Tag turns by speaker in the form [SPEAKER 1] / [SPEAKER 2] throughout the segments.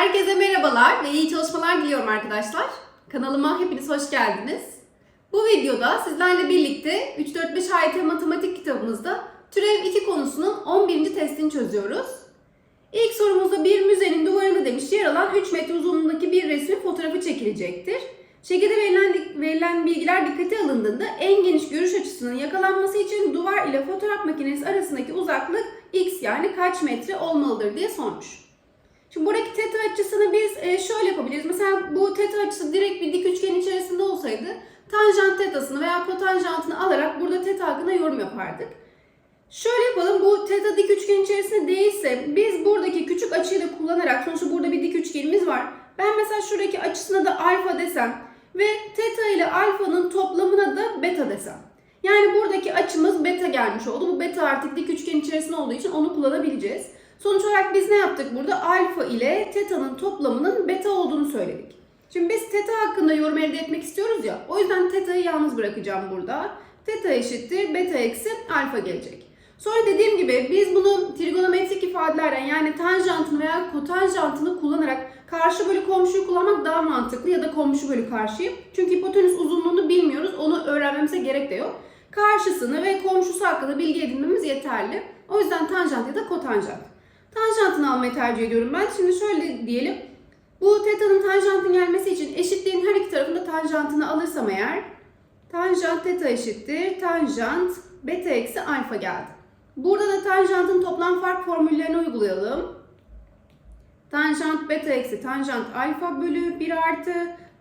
[SPEAKER 1] Herkese merhabalar ve iyi çalışmalar diliyorum arkadaşlar. Kanalıma hepiniz hoş geldiniz. Bu videoda sizlerle birlikte 3-4-5 AYT matematik kitabımızda türev 2 konusunun 11. testini çözüyoruz. İlk sorumuzda bir müzenin duvarında demiş yer alan 3 metre uzunluğundaki bir resmin fotoğrafı çekilecektir. Şekilde verilen, verilen bilgiler dikkate alındığında en geniş görüş açısının yakalanması için duvar ile fotoğraf makinesi arasındaki uzaklık x yani kaç metre olmalıdır diye sormuş. Şimdi buradaki teta açısını biz e, şöyle yapabiliriz. Mesela bu teta açısı direkt bir dik üçgen içerisinde olsaydı tanjant tetasını veya kotanjantını alarak burada teta hakkında yorum yapardık. Şöyle yapalım bu teta dik üçgen içerisinde değilse biz buradaki küçük açıyı da kullanarak sonuçta burada bir dik üçgenimiz var. Ben mesela şuradaki açısına da alfa desem ve teta ile alfanın toplamına da beta desem. Yani buradaki açımız beta gelmiş oldu. Bu beta artık dik üçgen içerisinde olduğu için onu kullanabileceğiz. Sonuç olarak biz ne yaptık burada? Alfa ile teta'nın toplamının beta olduğunu söyledik. Şimdi biz teta hakkında yorum elde etmek istiyoruz ya. O yüzden teta'yı yalnız bırakacağım burada. Teta eşittir beta eksi alfa gelecek. Sonra dediğim gibi biz bunu trigonometrik ifadelerden yani tanjantını veya kotanjantını kullanarak karşı bölü komşuyu kullanmak daha mantıklı ya da komşu bölü karşıyı. Çünkü hipotenüs uzunluğunu bilmiyoruz. Onu öğrenmemize gerek de yok. Karşısını ve komşusu hakkında bilgi edinmemiz yeterli. O yüzden tanjant ya da kotanjant. Tanjantını almayı tercih ediyorum ben. Şimdi şöyle diyelim. Bu teta'nın tanjantın gelmesi için eşitliğin her iki tarafında tanjantını alırsam eğer tanjant teta eşittir tanjant beta eksi alfa geldi. Burada da tanjantın toplam fark formüllerini uygulayalım. Tanjant beta eksi tanjant alfa bölü 1 artı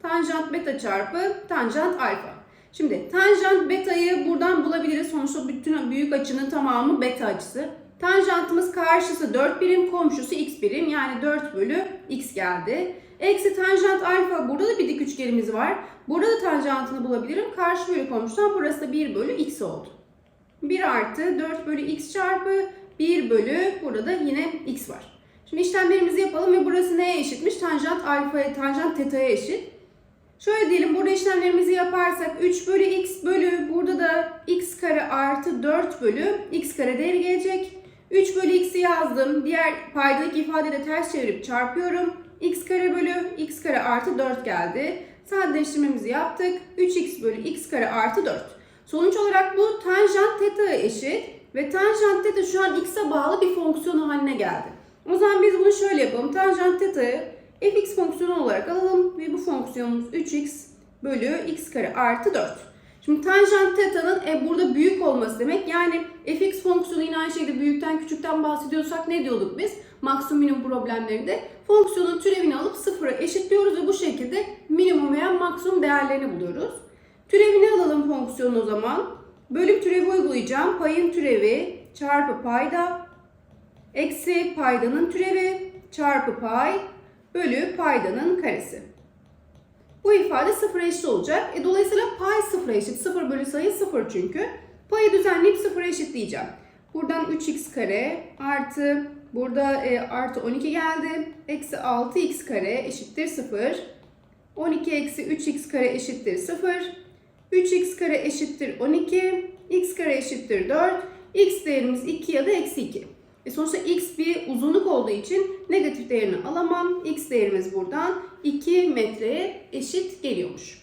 [SPEAKER 1] tanjant beta çarpı tanjant alfa. Şimdi tanjant beta'yı buradan bulabiliriz. Sonuçta bütün büyük açının tamamı beta açısı. Tanjantımız karşısı 4 birim, komşusu x birim. Yani 4 bölü x geldi. Eksi tanjant alfa. Burada da bir dik üçgenimiz var. Burada da tanjantını bulabilirim. Karşı bölü komşudan burası da 1 bölü x oldu. 1 artı 4 bölü x çarpı 1 bölü burada da yine x var. Şimdi işlemlerimizi yapalım ve burası neye eşitmiş? Tanjant alfaya, tanjant teta'ya eşit. Şöyle diyelim burada işlemlerimizi yaparsak 3 bölü x bölü burada da x kare artı 4 bölü x kare değeri gelecek. 3 bölü x'i yazdım. Diğer paydadaki ifadeyi de ters çevirip çarpıyorum. x kare bölü x kare artı 4 geldi. Sadeleştirmemizi yaptık. 3x bölü x kare artı 4. Sonuç olarak bu tanjant teta'ya eşit ve tanjant teta şu an x'e bağlı bir fonksiyon haline geldi. O zaman biz bunu şöyle yapalım. Tanjant teta'yı fx fonksiyonu olarak alalım ve bu fonksiyonumuz 3x bölü x kare artı 4. Şimdi tanjant teta'nın e, burada büyük olması demek. Yani fx fonksiyonu yine aynı şekilde büyükten küçükten bahsediyorsak ne diyorduk biz? Maksimum problemlerinde fonksiyonun türevini alıp sıfıra eşitliyoruz ve bu şekilde minimum veya maksimum değerlerini buluyoruz. Türevini alalım fonksiyonun o zaman. Bölüm türevi uygulayacağım. Payın türevi çarpı payda eksi paydanın türevi çarpı pay bölü paydanın karesi. Bu ifade sıfıra eşit olacak. E, dolayısıyla pay sıfıra eşit. 0 bölü sayı 0 çünkü. Payı düzenleyip sıfıra eşitleyeceğim. Buradan 3x kare artı burada e, artı 12 geldi. Eksi 6x kare eşittir 0. 12 eksi 3x kare eşittir 0. 3x kare eşittir 12. x kare eşittir 4. x değerimiz 2 ya da eksi 2. E sonuçta x bir uzunluk olduğu için negatif değerini alamam. X değerimiz buradan 2 metreye eşit geliyormuş.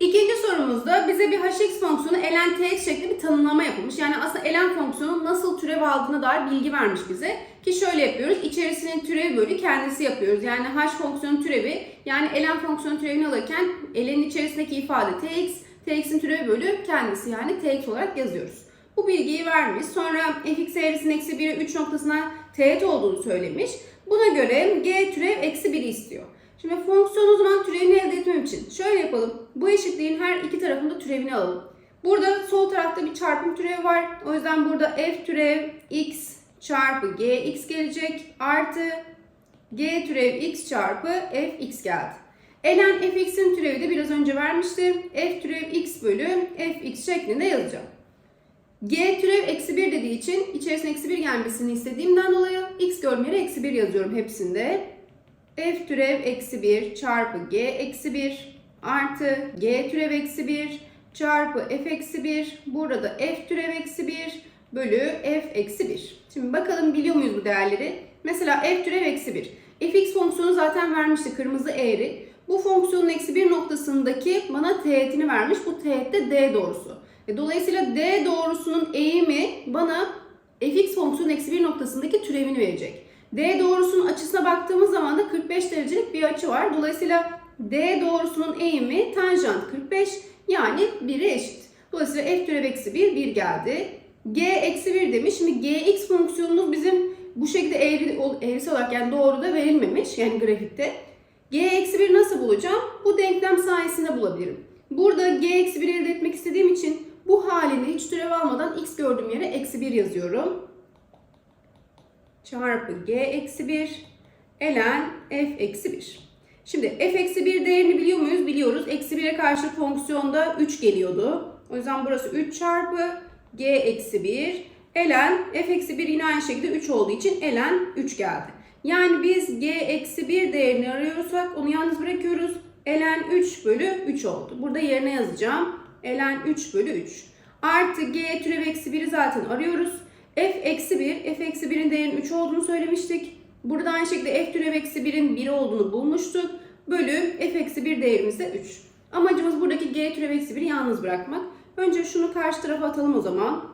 [SPEAKER 1] İkinci sorumuzda bize bir hx fonksiyonu ln tx şeklinde bir tanımlama yapılmış. Yani aslında ln fonksiyonu nasıl türev aldığına dair bilgi vermiş bize. Ki şöyle yapıyoruz. İçerisinin türevi bölü kendisi yapıyoruz. Yani h fonksiyonu türevi yani ln fonksiyonu türevini alırken ln'in içerisindeki ifade tx, tx'in türevi bölü kendisi yani tx olarak yazıyoruz. Bu bilgiyi vermiş. Sonra fx eğrisinin eksi 1'e 3 noktasına teğet olduğunu söylemiş. Buna göre g türev eksi 1'i istiyor. Şimdi fonksiyon o zaman türevini elde etmem için şöyle yapalım. Bu eşitliğin her iki tarafında türevini alalım. Burada sol tarafta bir çarpım türevi var. O yüzden burada f türev x çarpı gx gelecek. Artı g türev x çarpı fx geldi. Ln fx'in türevi de biraz önce vermiştim. f türev x bölü fx şeklinde yazacağım. G türev eksi 1 dediği için içerisine eksi 1 gelmesini istediğimden dolayı x görmeyerek eksi 1 yazıyorum hepsinde. F türev eksi 1 çarpı G eksi 1 artı G türev eksi 1 çarpı F eksi 1. Burada da F türev eksi 1 bölü F eksi 1. Şimdi bakalım biliyor muyuz bu değerleri? Mesela F türev eksi 1. fx fonksiyonu zaten vermişti kırmızı eğri. Bu fonksiyonun eksi 1 noktasındaki bana teğetini vermiş. Bu teğet de d doğrusu. E, dolayısıyla d doğrusunun eğimi bana fx fonksiyonun eksi 1 noktasındaki türevini verecek. D doğrusunun açısına baktığımız zaman da 45 derecelik bir açı var. Dolayısıyla D doğrusunun eğimi tanjant 45 yani 1'e eşit. Dolayısıyla f türev eksi 1, 1 geldi. G eksi 1 demiş. Şimdi gx fonksiyonumuz bizim bu şekilde eğri, eğrisi olarak yani doğru da verilmemiş yani grafikte. G eksi 1 nasıl bulacağım? Bu denklem sayesinde bulabilirim. Burada G eksi 1 elde etmek istediğim için bu halini hiç türev almadan x gördüğüm yere eksi 1 yazıyorum çarpı g eksi 1 ln f eksi 1. Şimdi f eksi 1 değerini biliyor muyuz? Biliyoruz. Eksi 1'e karşı fonksiyonda 3 geliyordu. O yüzden burası 3 çarpı g eksi 1 ln f eksi 1 yine aynı şekilde 3 olduğu için ln 3 geldi. Yani biz g eksi 1 değerini arıyorsak onu yalnız bırakıyoruz. ln 3 bölü 3 oldu. Burada yerine yazacağım. Ln 3 bölü 3. Artı g türev eksi 1'i zaten arıyoruz f eksi 1, f eksi 1'in değerinin 3 olduğunu söylemiştik. Burada aynı şekilde f türev eksi 1'in 1 olduğunu bulmuştuk. Bölü f eksi 1 değerimiz de 3. Amacımız buradaki g türev eksi 1'i yalnız bırakmak. Önce şunu karşı tarafa atalım o zaman.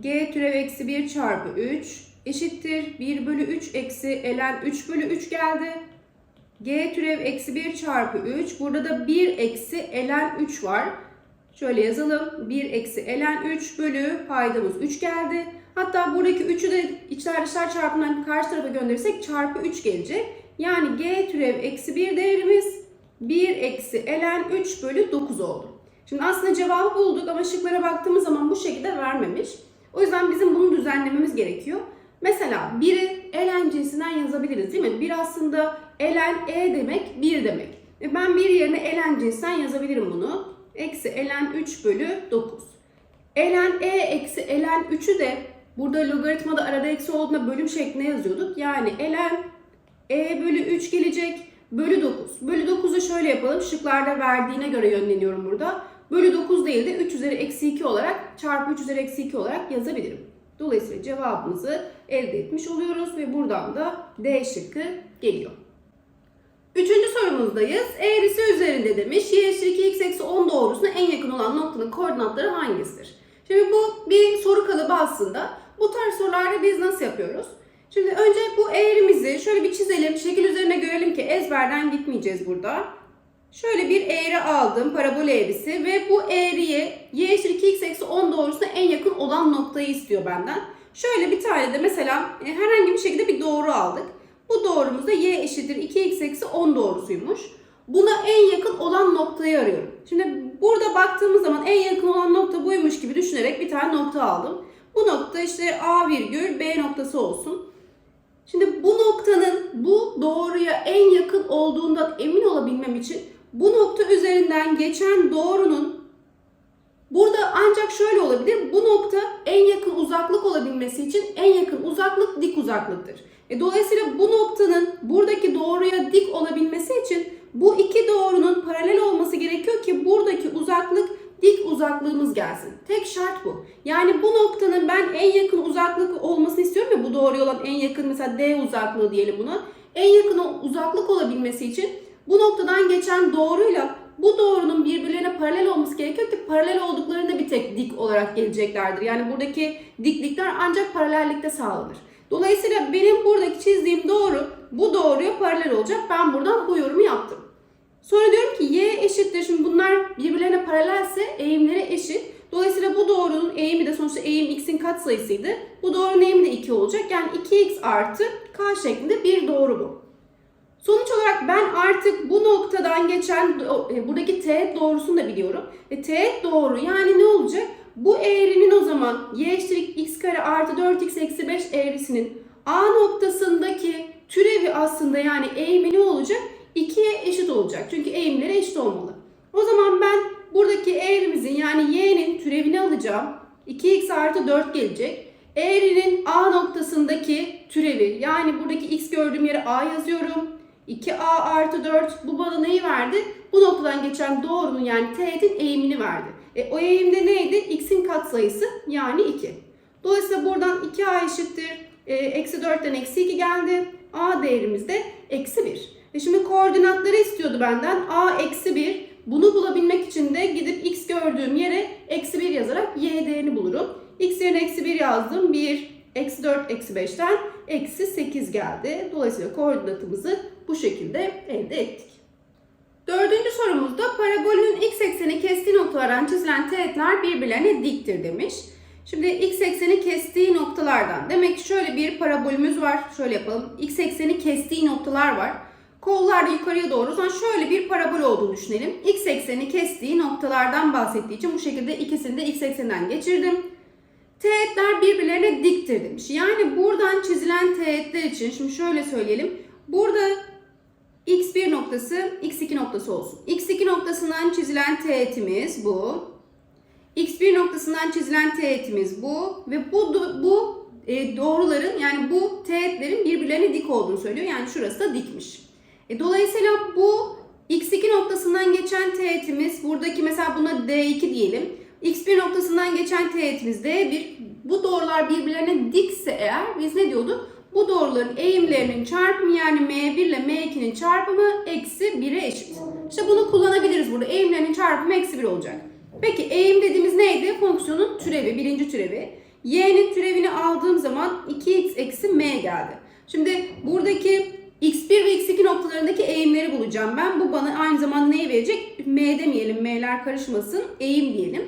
[SPEAKER 1] g türev eksi 1 çarpı 3 eşittir 1 bölü 3 eksi ln 3 bölü 3 geldi. g türev eksi 1 çarpı 3. Burada da 1 eksi ln 3 var. Şöyle yazalım. 1 eksi ln 3 bölü paydamız 3 geldi. Hatta buradaki 3'ü de içler dışlar çarpımından karşı tarafa gönderirsek çarpı 3 gelecek. Yani g türev eksi 1 değerimiz 1 eksi ln 3 bölü 9 oldu. Şimdi aslında cevabı bulduk ama şıklara baktığımız zaman bu şekilde vermemiş. O yüzden bizim bunu düzenlememiz gerekiyor. Mesela 1'i ln cinsinden yazabiliriz değil mi? 1 aslında ln e demek 1 demek. Ve ben 1 yerine ln cinsinden yazabilirim bunu. Eksi ln 3 bölü 9. ln e eksi ln 3'ü de Burada logaritmada arada eksi olduğunda bölüm şeklinde yazıyorduk. Yani ln e bölü 3 gelecek. Bölü 9. Bölü 9'u şöyle yapalım. Şıklarda verdiğine göre yönleniyorum burada. Bölü 9 değil de 3 üzeri eksi 2 olarak çarpı 3 üzeri eksi 2 olarak yazabilirim. Dolayısıyla cevabımızı elde etmiş oluyoruz ve buradan da D şıkkı geliyor. Üçüncü sorumuzdayız. Eğrisi üzerinde demiş. Y eşittir 2x eksi 10 doğrusuna en yakın olan noktanın koordinatları hangisidir? Şimdi bu bir soru kalıbı aslında. Bu tarz sorularda biz nasıl yapıyoruz? Şimdi önce bu eğrimizi şöyle bir çizelim. Şekil üzerine görelim ki ezberden gitmeyeceğiz burada. Şöyle bir eğri aldım. Parabol eğrisi ve bu eğriye y eşittir 2x eksi 10 doğrusuna en yakın olan noktayı istiyor benden. Şöyle bir tane de mesela e, herhangi bir şekilde bir doğru aldık. Bu doğrumuz da y eşittir 2x eksi 10 doğrusuymuş. Buna en yakın olan noktayı arıyorum. Şimdi burada baktığımız zaman en yakın olan nokta buymuş gibi düşünerek bir tane nokta aldım. Bu nokta işte A virgül B noktası olsun. Şimdi bu noktanın bu doğruya en yakın olduğundan emin olabilmem için bu nokta üzerinden geçen doğrunun burada ancak şöyle olabilir. Bu nokta en yakın uzaklık olabilmesi için en yakın uzaklık dik uzaklıktır. E, dolayısıyla bu noktanın buradaki doğruya dik olabilmesi için bu iki doğrunun paralel olması gerekiyor ki buradaki uzaklık dik uzaklığımız gelsin. Tek şart bu. Yani bu noktanın ben en yakın uzaklık olmasını istiyorum ya bu doğruya olan en yakın mesela D uzaklığı diyelim buna. En yakın uzaklık olabilmesi için bu noktadan geçen doğruyla bu doğrunun birbirlerine paralel olması gerekiyor ki paralel olduklarında bir tek dik olarak geleceklerdir. Yani buradaki diklikler ancak paralellikte sağlanır. Dolayısıyla benim buradaki çizdiğim doğru bu doğruya paralel olacak. Ben buradan bu yorumu yaptım. Sonra diyorum ki y eşittir. Şimdi bunlar birbirlerine paralelse eğimleri eşit. Dolayısıyla bu doğrunun eğimi de sonuçta eğim x'in katsayısıydı. Bu doğrunun eğimi de 2 olacak. Yani 2x artı k şeklinde bir doğru bu. Sonuç olarak ben artık bu noktadan geçen e, buradaki teğet doğrusunu da biliyorum. Ve teğet doğru yani ne olacak? Bu eğrinin o zaman y eşittir x kare artı 4x eksi 5 eğrisinin A noktasındaki türevi aslında yani eğimi ne olacak? 2'ye eşit olacak. Çünkü eğimleri eşit olmalı. O zaman ben buradaki eğrimizin yani y'nin türevini alacağım. 2x artı 4 gelecek. Eğrinin A noktasındaki türevi yani buradaki x gördüğüm yere A yazıyorum. 2a artı 4 bu bana neyi verdi? Bu noktadan geçen doğrunun yani teğetin eğimini verdi. E, o eğimde neydi? x'in katsayısı yani 2. Dolayısıyla buradan 2a eşittir. E, eksi 4'ten eksi 2 geldi. A değerimiz de eksi 1. E şimdi koordinatları istiyordu benden. A eksi 1. Bunu bulabilmek için de gidip x gördüğüm yere eksi 1 yazarak y değerini bulurum. x yerine eksi 1 yazdım. 1, eksi 4, eksi 5'ten eksi 8 geldi. Dolayısıyla koordinatımızı bu şekilde elde ettik. Dördüncü sorumuzda parabolün x ekseni kestiği noktalardan çizilen teğetler birbirlerine diktir demiş. Şimdi x ekseni kestiği noktalardan demek ki şöyle bir parabolümüz var. Şöyle yapalım. x ekseni kestiği noktalar var. Kollar da yukarıya doğru. O zaman şöyle bir parabol olduğunu düşünelim. X ekseni kestiği noktalardan bahsettiği için bu şekilde ikisini de x ekseninden geçirdim. Teğetler birbirlerine diktir demiş. Yani buradan çizilen teğetler için şimdi şöyle söyleyelim. Burada x1 noktası x2 noktası olsun. x2 noktasından çizilen teğetimiz bu. x1 noktasından çizilen teğetimiz bu ve bu bu e, doğruların yani bu teğetlerin birbirlerine dik olduğunu söylüyor. Yani şurası da dikmiş. E, dolayısıyla bu x2 noktasından geçen teğetimiz buradaki mesela buna d2 diyelim. x1 noktasından geçen teğetimiz d1. Bu doğrular birbirlerine dikse eğer biz ne diyorduk? Bu doğruların eğimlerinin çarpımı yani m1 ile m2'nin çarpımı eksi 1'e eşit. İşte bunu kullanabiliriz burada. Eğimlerinin çarpımı eksi 1 olacak. Peki eğim dediğimiz neydi? Fonksiyonun türevi, birinci türevi. y'nin türevini aldığım zaman 2x eksi m geldi. Şimdi buradaki x1 ve x2 noktalarındaki eğimleri bulacağım ben. Bu bana aynı zamanda neyi verecek? m demeyelim, m'ler karışmasın. Eğim diyelim.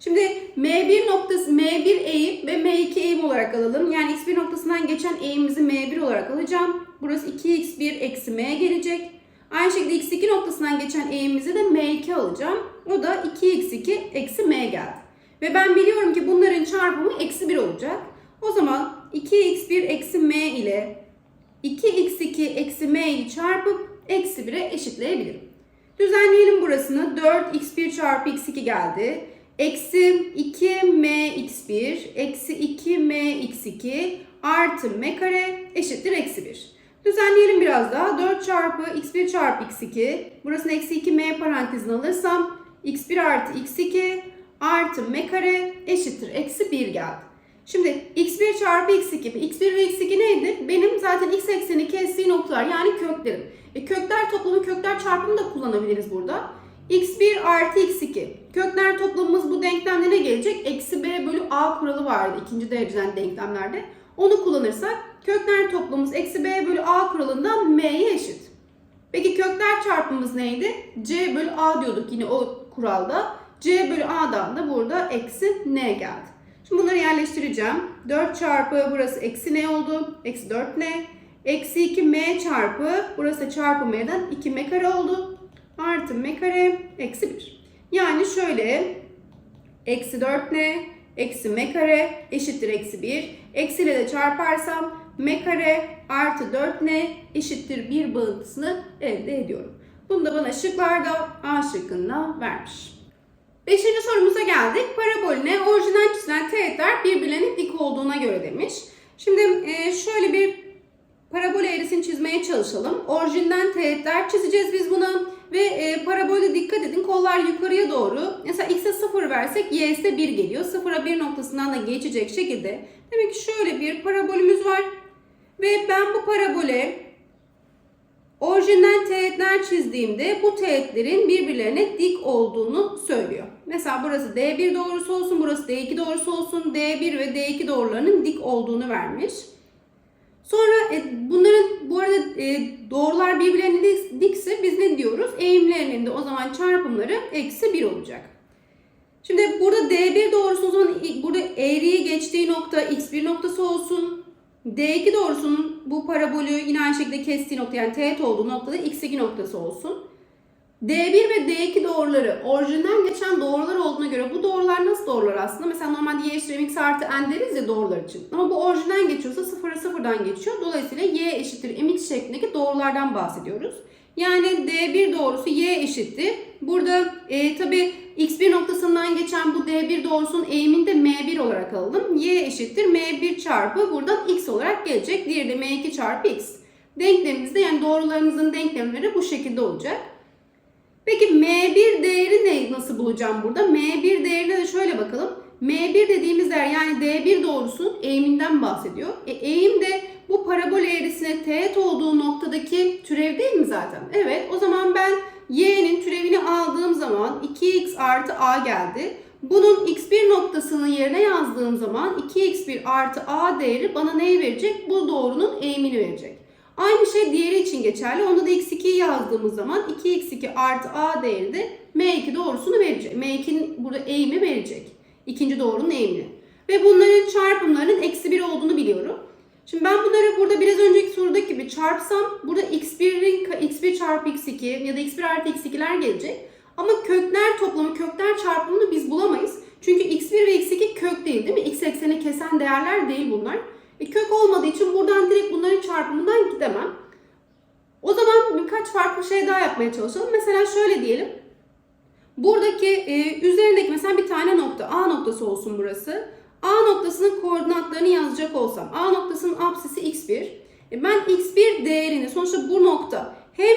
[SPEAKER 1] Şimdi m1 noktası m1 eğim ve m2 eğim olarak alalım. Yani x1 noktasından geçen eğimimizi m1 olarak alacağım. Burası 2x1 eksi m gelecek. Aynı şekilde x2 noktasından geçen eğimimizi de m2 alacağım. O da 2x2 eksi m geldi. Ve ben biliyorum ki bunların çarpımı eksi 1 olacak. O zaman 2x1 eksi m ile 2x2 eksi m'yi çarpıp eksi 1'e eşitleyebilirim. Düzenleyelim burasını. 4x1 çarpı x2 geldi. Eksi 2mx1 eksi 2mx2 artı m kare eşittir eksi 1. Düzenleyelim biraz daha. 4 çarpı x1 çarpı x2. Burasını eksi 2m parantezine alırsam x1 artı x2 artı m kare eşittir eksi 1 geldi. Şimdi x1 çarpı x2. x1 ve x2 neydi? Benim zaten x ekseni kestiği noktalar yani köklerim. E, kökler toplamı kökler çarpımı da kullanabiliriz burada. x1 artı x2. Kökler toplamımız bu denklemde ne gelecek? Eksi b bölü a kuralı vardı ikinci dereceden denklemlerde. Onu kullanırsak kökler toplamımız eksi b bölü a kuralından m'ye eşit. Peki kökler çarpımımız neydi? c bölü a diyorduk yine o kuralda. c bölü a'dan da burada eksi n geldi. Şimdi bunları yerleştireceğim. 4 çarpı burası eksi n oldu. Eksi 4 n. Eksi 2 m çarpı burası çarpı m'den 2 m kare oldu. Artı m kare eksi 1. Yani şöyle eksi 4 n eksi m kare eşittir eksi 1. Eksiyle de çarparsam m kare artı 4 n eşittir 1 bağıntısını elde ediyorum. Bunu da bana şıklarda A şıkkında vermiş. Beşinci sorumuza geldik. Parabolüne orijinal çizilen teğetler birbirlerine dik olduğuna göre demiş. Şimdi e, şöyle bir parabol eğrisini çizmeye çalışalım. Orijinden teğetler çizeceğiz biz buna. Ve e, parabolde dikkat edin kollar yukarıya doğru. Mesela x'e 0 versek y ise 1 geliyor. 0'a 1 noktasından da geçecek şekilde. Demek ki şöyle bir parabolümüz var. Ve ben bu parabole Orijinden teğetler çizdiğimde bu teğetlerin birbirlerine dik olduğunu söylüyor. Mesela burası D1 doğrusu olsun, burası D2 doğrusu olsun. D1 ve D2 doğrularının dik olduğunu vermiş. Sonra e, bunların bu arada e, doğrular birbirlerine dikse biz ne diyoruz? Eğimlerinin de o zaman çarpımları eksi 1 olacak. Şimdi burada D1 doğrusu o zaman burada eğriyi geçtiği nokta x1 noktası olsun. D2 doğrusunun bu parabolü yine aynı şekilde kestiği nokta yani teğet olduğu noktada x2 noktası olsun. D1 ve D2 doğruları orijinden geçen doğrular olduğuna göre bu doğrular nasıl doğrular aslında? Mesela normalde y eşittir mx artı n deriz ya doğrular için. Ama bu orijinden geçiyorsa sıfıra sıfırdan geçiyor. Dolayısıyla y eşittir mx şeklindeki doğrulardan bahsediyoruz. Yani D1 doğrusu y eşittir. Burada e, tabi x1 noktasından geçen bu D1 doğrusunun eğimini de m1 olarak alalım. y eşittir m1 çarpı buradan x olarak gelecek. Diğeri de m2 çarpı x. Denklemimizde yani doğrularımızın denklemleri bu şekilde olacak. Peki m1 değeri ne nasıl bulacağım burada? m1 değerine de şöyle bakalım. m1 dediğimiz değer yani d1 doğrusunun eğiminden bahsediyor. E, eğim de bu parabol eğrisine teğet olduğu noktadaki türev değil mi zaten? Evet o zaman ben y'nin türevini aldığım zaman 2x artı a geldi. Bunun x1 noktasının yerine yazdığım zaman 2x1 artı a değeri bana neyi verecek? Bu doğrunun eğimini verecek. Aynı şey diğeri için geçerli. Onda da x2'yi yazdığımız zaman 2x2 artı a değeri de m2 doğrusunu verecek. m2'nin burada eğimi verecek. İkinci doğrunun eğimini. Ve bunların çarpımlarının eksi 1 olduğunu biliyorum. Şimdi ben bunları burada biraz önceki sorudaki gibi çarpsam burada x1'in x1 çarpı x2 ya da x1 artı x2'ler gelecek. Ama kökler toplamı, kökler çarpımını biz bulamayız. Çünkü x1 ve x2 kök değil değil mi? x ekseni kesen değerler değil bunlar. E, kök olmadığı için buradan direkt bunların çarpımından gidemem. O zaman birkaç farklı şey daha yapmaya çalışalım. Mesela şöyle diyelim. Buradaki e, üzerindeki mesela bir tane nokta A noktası olsun burası. A noktasının koordinatlarını yazacak olsam A noktasının apsisi x1. E, ben x1 değerini sonuçta bu nokta hem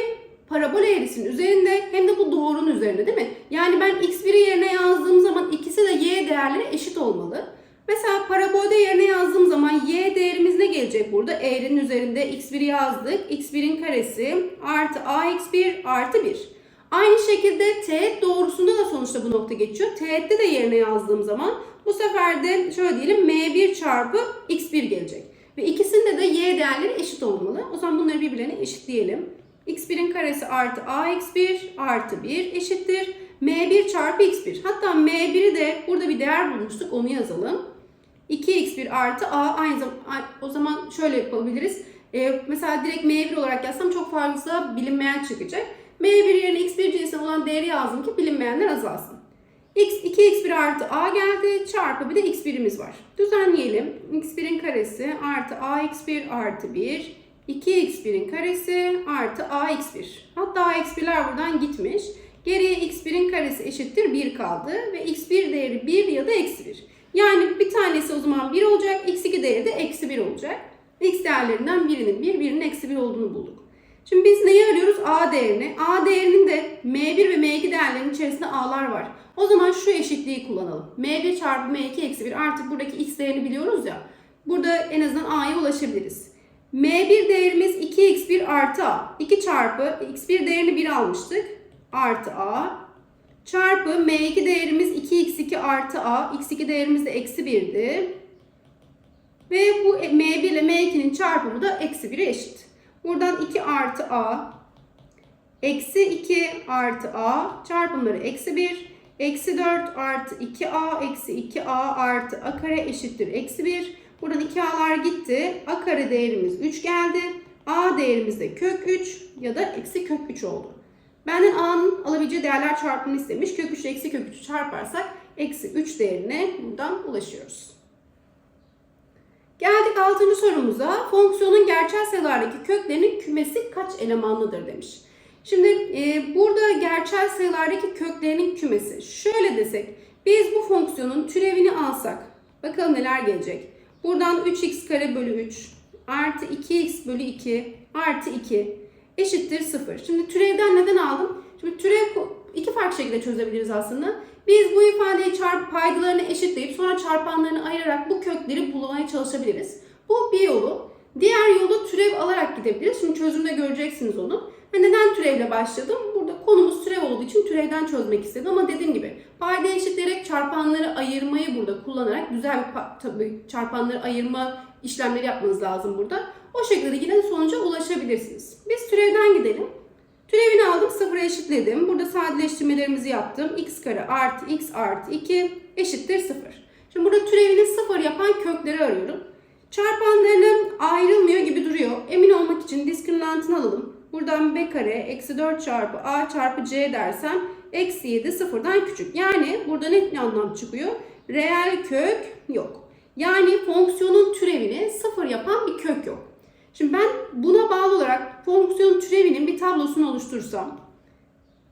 [SPEAKER 1] parabol eğrisinin üzerinde hem de bu doğrunun üzerinde değil mi? Yani ben x1'i yerine yazdığım zaman ikisi de y değerleri eşit olmalı. Mesela parabolde yerine yazdığım zaman y değerimiz ne gelecek burada? Eğrinin üzerinde x1'i yazdık. x1'in karesi artı ax1 artı 1. Aynı şekilde teğet doğrusunda da sonuçta bu nokta geçiyor. Teğette de yerine yazdığım zaman bu sefer de şöyle diyelim m1 çarpı x1 gelecek. Ve ikisinde de y değerleri eşit olmalı. O zaman bunları birbirlerine eşitleyelim. x1'in karesi artı ax1 artı 1 eşittir. m1 çarpı x1. Hatta m1'i de burada bir değer bulmuştuk onu yazalım. 2x1 artı a aynı zamanda o zaman şöyle yapabiliriz. Ee, mesela direkt m1 olarak yazsam çok fazla bilinmeyen çıkacak. m1 yerine x1 cinsinden olan değeri yazdım ki bilinmeyenler azalsın. x 2x1 artı a geldi çarpı bir de x1'imiz var. Düzenleyelim. x1'in karesi artı ax1 artı 1 2x1'in karesi artı ax1. Hatta ax1'ler buradan gitmiş. Geriye x1'in karesi eşittir 1 kaldı ve x1 değeri 1 ya da eksi 1. Yani bir tanesi o zaman 1 olacak, x2 değeri de eksi 1 olacak. X değerlerinden birinin 1, birinin eksi 1 olduğunu bulduk. Şimdi biz neyi arıyoruz? A değerini. A değerinin de M1 ve M2 değerlerinin içerisinde A'lar var. O zaman şu eşitliği kullanalım. M1 çarpı M2 eksi 1 artık buradaki X değerini biliyoruz ya. Burada en azından A'ya ulaşabiliriz. M1 değerimiz 2x1 artı A. 2 çarpı x1 değerini 1 almıştık. Artı A. Çarpı M2 değerimiz 2x2 artı A. x2 değerimiz de eksi 1'di. Ve bu M1 ile M2'nin çarpımı da eksi 1'e eşit. Buradan 2 artı A. Eksi 2 artı A. Çarpımları eksi 1. Eksi 4 artı 2A eksi 2A artı A kare eşittir eksi 1. Buradan 2A'lar gitti. A kare değerimiz 3 geldi. A değerimiz de kök 3 ya da eksi kök 3 oldu. Benden A'nın alabileceği değerler çarpımını istemiş. Kök 3 ile eksi kök 3'ü çarparsak eksi 3 değerine buradan ulaşıyoruz. Geldik 6. sorumuza. Fonksiyonun gerçel sayılardaki köklerinin kümesi kaç elemanlıdır demiş. Şimdi e, burada gerçel sayılardaki köklerinin kümesi. Şöyle desek biz bu fonksiyonun türevini alsak bakalım neler gelecek. Buradan 3x kare bölü 3 artı 2x bölü 2 artı 2 eşittir 0. Şimdi türevden neden aldım? Şimdi türev iki farklı şekilde çözebiliriz aslında. Biz bu ifadeyi çarp paydalarını eşitleyip sonra çarpanlarını ayırarak bu kökleri bulmaya çalışabiliriz. Bu bir yolu. Diğer yolu türev alarak gidebiliriz. Şimdi çözümde göreceksiniz onu. Ha neden türevle başladım? Burada konumuz türev olduğu için türevden çözmek istedim ama dediğim gibi payda eşitleyerek çarpanları ayırmayı burada kullanarak güzel bir tabii çarpanları ayırma işlemleri yapmanız lazım burada. O şekilde yine sonuca ulaşabilirsiniz. Biz türevden gidelim. Türevini aldım, sıfıra eşitledim. Burada sadeleştirmelerimizi yaptım. x kare artı x artı 2 eşittir 0. Şimdi burada türevini sıfır yapan kökleri arıyorum. Çarpanlarının ayrılmıyor gibi duruyor. Emin olmak için diskriminantını alalım. Buradan b kare eksi 4 çarpı a çarpı c dersem eksi 7 sıfırdan küçük. Yani burada net bir anlam çıkıyor. Reel kök yok. Yani fonksiyonun türevini sıfır yapan bir kök yok. Şimdi ben buna bağlı olarak fonksiyon türevinin bir tablosunu oluşturursam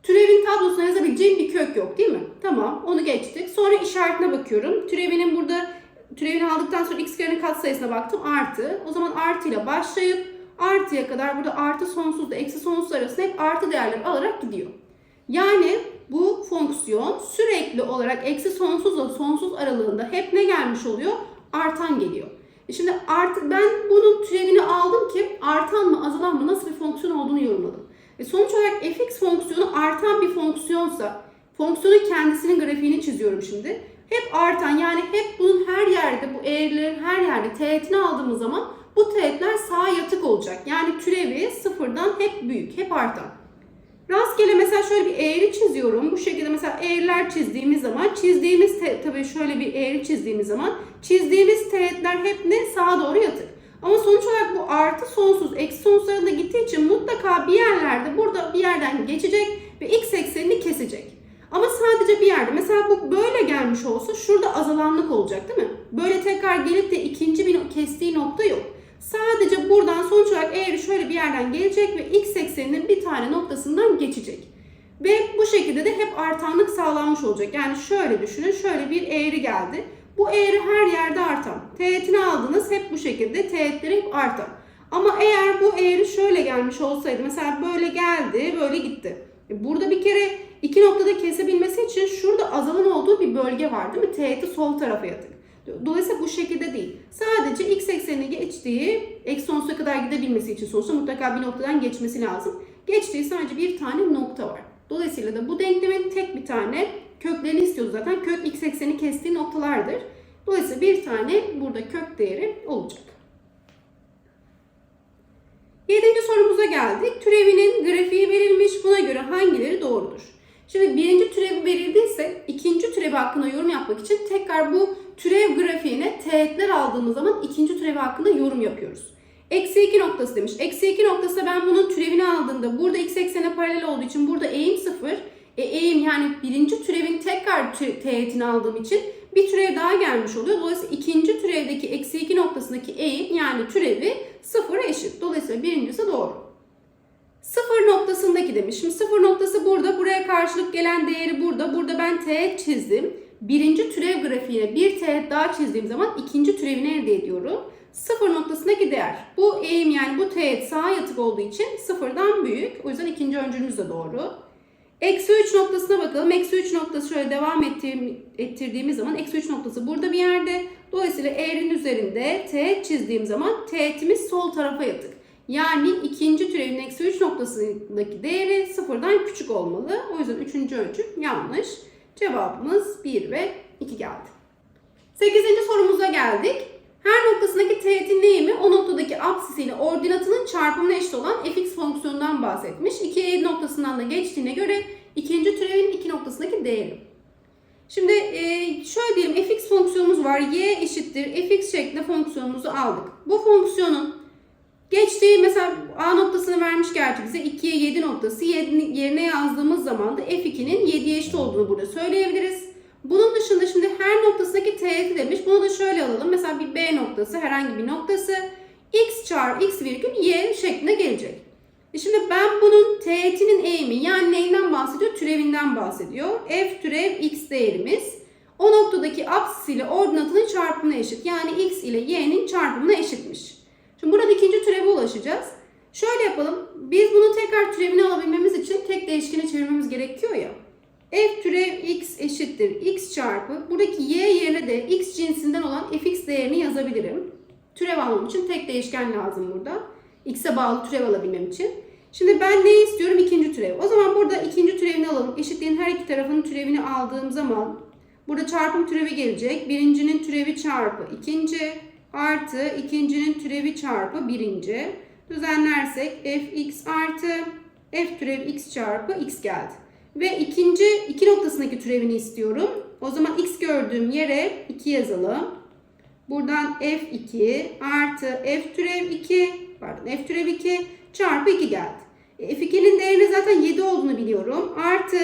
[SPEAKER 1] türevin tablosuna yazabileceğim bir kök yok değil mi? Tamam onu geçtik. Sonra işaretine bakıyorum. Türevinin burada türevini aldıktan sonra x karenin katsayısına baktım artı. O zaman artı ile başlayıp artıya kadar burada artı sonsuzla eksi sonsuz arasında hep artı değerler alarak gidiyor. Yani bu fonksiyon sürekli olarak eksi sonsuzla sonsuz aralığında hep ne gelmiş oluyor? Artan geliyor. Şimdi artık ben bunun türevini aldım ki artan mı azalan mı nasıl bir fonksiyon olduğunu yorumladım. E sonuç olarak fx fonksiyonu artan bir fonksiyonsa fonksiyonun kendisinin grafiğini çiziyorum şimdi. Hep artan yani hep bunun her yerde bu eğrilerin her yerde teğetini aldığımız zaman bu teğetler sağa yatık olacak. Yani türevi sıfırdan hep büyük, hep artan. Rastgele mesela şöyle bir eğri çiziyorum. Bu şekilde mesela eğriler çizdiğimiz zaman çizdiğimiz tabii şöyle bir eğri çizdiğimiz zaman çizdiğimiz teğetler hep ne sağa doğru yatık. Ama sonuç olarak bu artı sonsuz, eksi sonsuzlara gittiği için mutlaka bir yerlerde burada bir yerden geçecek ve x eksenini kesecek. Ama sadece bir yerde. Mesela bu böyle gelmiş olsa şurada azalanlık olacak değil mi? Böyle tekrar gelip de ikinci bir kestiği nokta yok. Sadece buradan sonuç olarak eğri şöyle bir yerden gelecek ve x ekseninin bir tane noktasından geçecek. Ve bu şekilde de hep artanlık sağlanmış olacak. Yani şöyle düşünün, şöyle bir eğri geldi. Bu eğri her yerde artan. Teğetini aldınız hep bu şekilde, teğetleri hep artan. Ama eğer bu eğri şöyle gelmiş olsaydı, mesela böyle geldi, böyle gitti. E Burada bir kere iki noktada kesebilmesi için şurada azalan olduğu bir bölge var değil mi? Teğeti sol tarafa yatık. Dolayısıyla bu şekilde değil. Sadece x eksenini geçtiği, eksi sonsuza kadar gidebilmesi için sonuçta mutlaka bir noktadan geçmesi lazım. Geçtiği sadece bir tane nokta var. Dolayısıyla da bu denklemin tek bir tane köklerini istiyoruz zaten. Kök x ekseni kestiği noktalardır. Dolayısıyla bir tane burada kök değeri olacak. Yedinci sorumuza geldik. Türevinin grafiği verilmiş. Buna göre hangileri doğrudur? Şimdi birinci türevi verildiyse ikinci türevi hakkında yorum yapmak için tekrar bu türev grafiğine teğetler aldığımız zaman ikinci türevi hakkında yorum yapıyoruz. Eksi 2 noktası demiş. Eksi 2 noktası ben bunun türevini aldığımda burada x eksene paralel olduğu için burada eğim 0. E, eğim yani birinci türevin tekrar teğetini aldığım için bir türev daha gelmiş oluyor. Dolayısıyla ikinci türevdeki eksi 2 noktasındaki eğim yani türevi sıfıra eşit. Dolayısıyla birincisi doğru. Sıfır noktasındaki demiş. Şimdi sıfır noktası burada. Buraya karşılık gelen değeri burada. Burada ben teğet çizdim. Birinci türev grafiğine bir teğet daha çizdiğim zaman ikinci türevini elde ediyorum. Sıfır noktasındaki değer. Bu eğim yani bu teğet sağa yatık olduğu için sıfırdan büyük. O yüzden ikinci öncülümüz de doğru. Eksi 3 noktasına bakalım. Eksi 3 noktası şöyle devam ettir- ettirdiğimiz zaman eksi 3 noktası burada bir yerde. Dolayısıyla eğrinin üzerinde teğet çizdiğim zaman teğetimiz sol tarafa yatık. Yani ikinci türevin eksi 3 noktasındaki değeri sıfırdan küçük olmalı. O yüzden üçüncü ölçü yanlış. Cevabımız 1 ve 2 geldi. Sekizinci sorumuza geldik. Her noktasındaki teğetin eğimi o noktadaki apsisiyle ordinatının çarpımına eşit olan fx fonksiyonundan bahsetmiş. İki eğri noktasından da geçtiğine göre ikinci türevin iki noktasındaki değeri. Şimdi e, şöyle diyelim fx fonksiyonumuz var. y eşittir fx şeklinde fonksiyonumuzu aldık. Bu fonksiyonun geçtiği mesela a noktasını vermiş gerçi bize 2'ye 7 noktası yerine yazdığımız zaman da f2'nin 7'ye eşit olduğunu burada söyleyebiliriz. Bunun dışında şimdi her noktasındaki teğeti demiş. Bunu da şöyle alalım. Mesela bir B noktası, herhangi bir noktası x çarpı x virgül y şeklinde gelecek. E şimdi ben bunun teğetinin eğimi yani neyinden bahsediyor? Türevinden bahsediyor. F türev x değerimiz o noktadaki apsis ile ordinatının çarpımına eşit. Yani x ile y'nin çarpımına eşitmiş. Şimdi burada ikinci türeve ulaşacağız. Şöyle yapalım. Biz bunu tekrar türevini alabilmemiz için tek değişkene çevirmemiz gerekiyor ya. F türev x eşittir x çarpı. Buradaki y yerine de x cinsinden olan fx değerini yazabilirim. Türev almam için tek değişken lazım burada. x'e bağlı türev alabilmem için. Şimdi ben ne istiyorum? İkinci türev. O zaman burada ikinci türevini alalım. Eşitliğin her iki tarafının türevini aldığım zaman burada çarpım türevi gelecek. Birincinin türevi çarpı ikinci artı ikincinin türevi çarpı birinci. Düzenlersek fx artı f türev x çarpı x geldi. Ve ikinci iki noktasındaki türevini istiyorum. O zaman x gördüğüm yere 2 yazalım. Buradan f2 artı f türev 2 pardon f türev 2 çarpı 2 geldi. E, f2'nin değerinin zaten 7 olduğunu biliyorum. Artı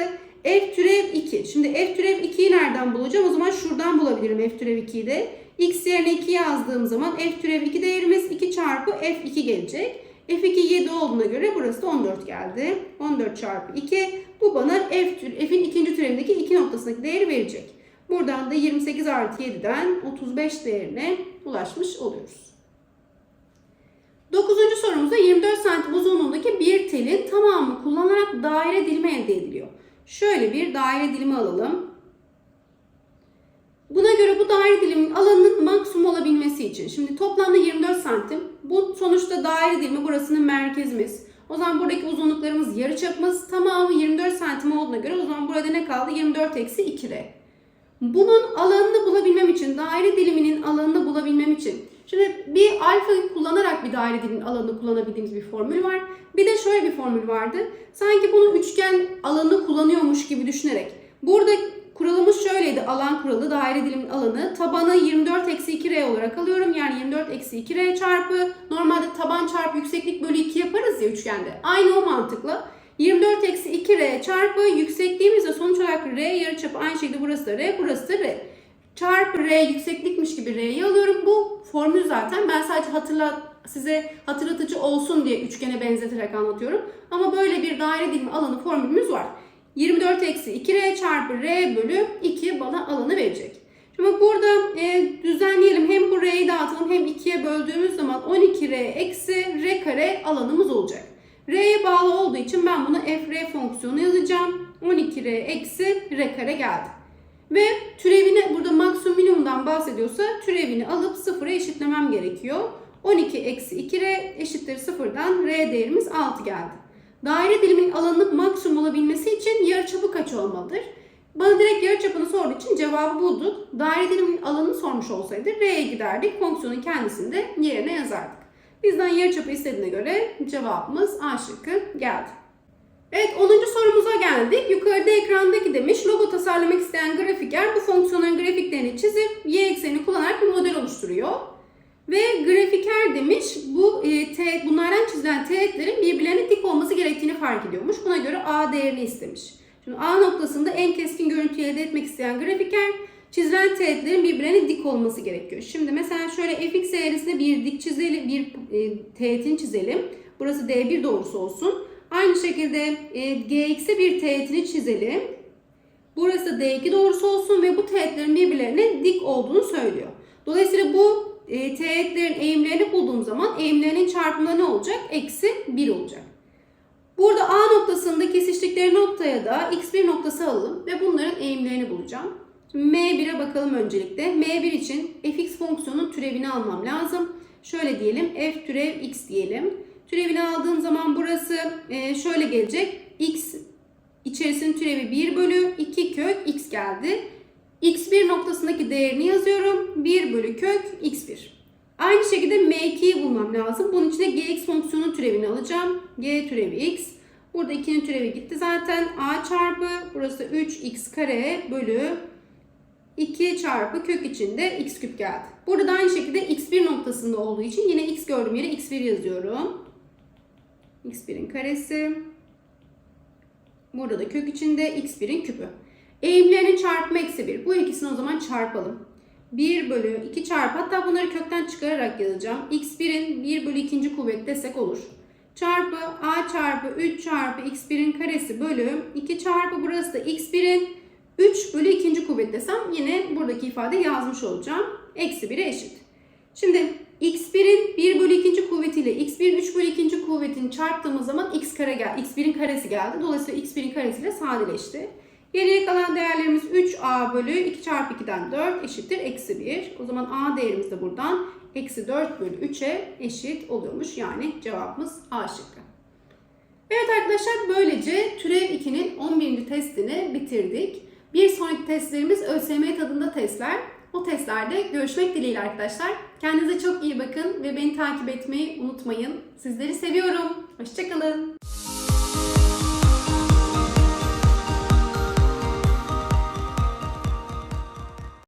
[SPEAKER 1] f türev 2. Şimdi f türev 2'yi nereden bulacağım? O zaman şuradan bulabilirim f türev 2'yi de. X yerine 2 yazdığım zaman f türev 2 değerimiz 2 çarpı f2 gelecek. F2 7 olduğuna göre burası da 14 geldi. 14 çarpı 2. Bu bana f f'in ikinci türevindeki 2 noktasındaki değeri verecek. Buradan da 28 artı 7'den 35 değerine ulaşmış oluyoruz. Dokuzuncu sorumuzda 24 santim uzunluğundaki bir telin tamamı kullanılarak daire dilimi elde ediliyor. Şöyle bir daire dilimi alalım. Buna göre bu daire dilimin alanının maksimum olabilmesi için. Şimdi toplam sonuçta daire dilimi burasının merkezimiz. O zaman buradaki uzunluklarımız yarıçapımız tamamı 24 santim olduğuna göre o zaman burada ne kaldı? 24 eksi 2R. Bunun alanını bulabilmem için, daire diliminin alanını bulabilmem için Şimdi bir alfayı kullanarak bir daire diliminin alanını kullanabildiğimiz bir formül var. Bir de şöyle bir formül vardı. Sanki bunu üçgen alanını kullanıyormuş gibi düşünerek. Burada kuralımız şöyleydi. Alan kuralı, daire dilimin alanı. Tabanı 24 eksi 2R olarak alıyorum. Yani 24 eksi 2R çarpı. Normalde taban çarpı yükseklik bölü 2 yaparız ya üçgende. Aynı o mantıkla. 24 eksi 2R çarpı yüksekliğimizde sonuç olarak R yarıçapı aynı şekilde burası da R, burası da R. Çarpı R yükseklikmiş gibi R'yi alıyorum. Bu formül zaten. Ben sadece hatırlat size hatırlatıcı olsun diye üçgene benzeterek anlatıyorum. Ama böyle bir daire dilimi alanı formülümüz var. 24 eksi 2R çarpı R bölü 2 bana alanı verecek. Şimdi burada e, düzenleyelim. Hem bu R'yi dağıtalım hem 2'ye böldüğümüz zaman 12R eksi R kare alanımız olacak. R'ye bağlı olduğu için ben bunu fr fonksiyonu yazacağım. 12R eksi R kare geldi. Ve türevini burada maksimum minimumdan bahsediyorsa türevini alıp sıfıra eşitlemem gerekiyor. 12 eksi 2R eşittir sıfırdan R değerimiz 6 geldi. Daire dilimin alanının maksimum olabilmesi için yarıçapı kaç olmalıdır? Bana direkt yarıçapını sorduğu için cevabı bulduk. Daire dilimin alanını sormuş olsaydı R'ye giderdik. Fonksiyonun kendisini yerine yazardık. Bizden yarıçapı istediğine göre cevabımız A şıkkı geldi. Evet 10. sorumuza geldik. Yukarıda ekrandaki demiş logo tasarlamak isteyen grafiker bu fonksiyonların grafiklerini çizip y eksenini kullanarak bir model oluşturuyor. Ve grafiker demiş bu e, teğet, bunlardan çizilen teğetlerin birbirlerine dik olması gerektiğini fark ediyormuş. Buna göre A değerini istemiş. Şimdi A noktasında en keskin görüntüyü elde etmek isteyen grafiker çizilen teğetlerin birbirlerine dik olması gerekiyor. Şimdi mesela şöyle fx eğrisine bir dik çizelim, bir e, teğetini çizelim. Burası D1 doğrusu olsun. Aynı şekilde e, gx'e bir teğetini çizelim. Burası D2 doğrusu olsun ve bu teğetlerin birbirlerine dik olduğunu söylüyor. Dolayısıyla bu e, teğetlerin eğimlerini bulduğum zaman eğimlerinin çarpımı ne olacak? Eksi 1 olacak. Burada A noktasında kesiştikleri noktaya da x1 noktası alalım ve bunların eğimlerini bulacağım. Şimdi M1'e bakalım öncelikle. M1 için fx fonksiyonun türevini almam lazım. Şöyle diyelim f türev x diyelim. Türevini aldığım zaman burası e, şöyle gelecek. x içerisinin türevi 1 bölü 2 kök x geldi. X1 noktasındaki değerini yazıyorum. 1 bölü kök x1. Aynı şekilde m2'yi bulmam lazım. Bunun için de gx fonksiyonun türevini alacağım. g türevi x. Burada 2'nin türevi gitti zaten. a çarpı burası 3x kare bölü 2 çarpı kök içinde x küp geldi. Burada da aynı şekilde x1 noktasında olduğu için yine x gördüğüm yere x1 yazıyorum. x1'in karesi. Burada da kök içinde x1'in küpü. Eğimlerinin çarpımı eksi 1. Bu ikisini o zaman çarpalım. 1 bölü 2 çarpı hatta bunları kökten çıkararak yazacağım. x1'in 1 bölü 2. kuvvet desek olur. Çarpı a çarpı 3 çarpı x1'in karesi bölü 2 çarpı burası da x1'in 3 bölü 2. kuvvet desem yine buradaki ifade yazmış olacağım. Eksi 1'e eşit. Şimdi x1'in 1 bölü 2. kuvvetiyle x1'in 3 bölü 2. kuvvetini çarptığımız zaman x kare gel, x1'in karesi geldi. Dolayısıyla x1'in karesiyle sadeleşti. Geriye kalan değerlerimiz 3a bölü 2 çarpı 2'den 4 eşittir eksi 1. O zaman a değerimiz de buradan eksi 4 bölü 3'e eşit oluyormuş. Yani cevabımız A şıkkı. Evet arkadaşlar böylece türev 2'nin 11. testini bitirdik. Bir sonraki testlerimiz ÖSYM tadında testler. O testlerde görüşmek dileğiyle arkadaşlar. Kendinize çok iyi bakın ve beni takip etmeyi unutmayın. Sizleri seviyorum. Hoşçakalın.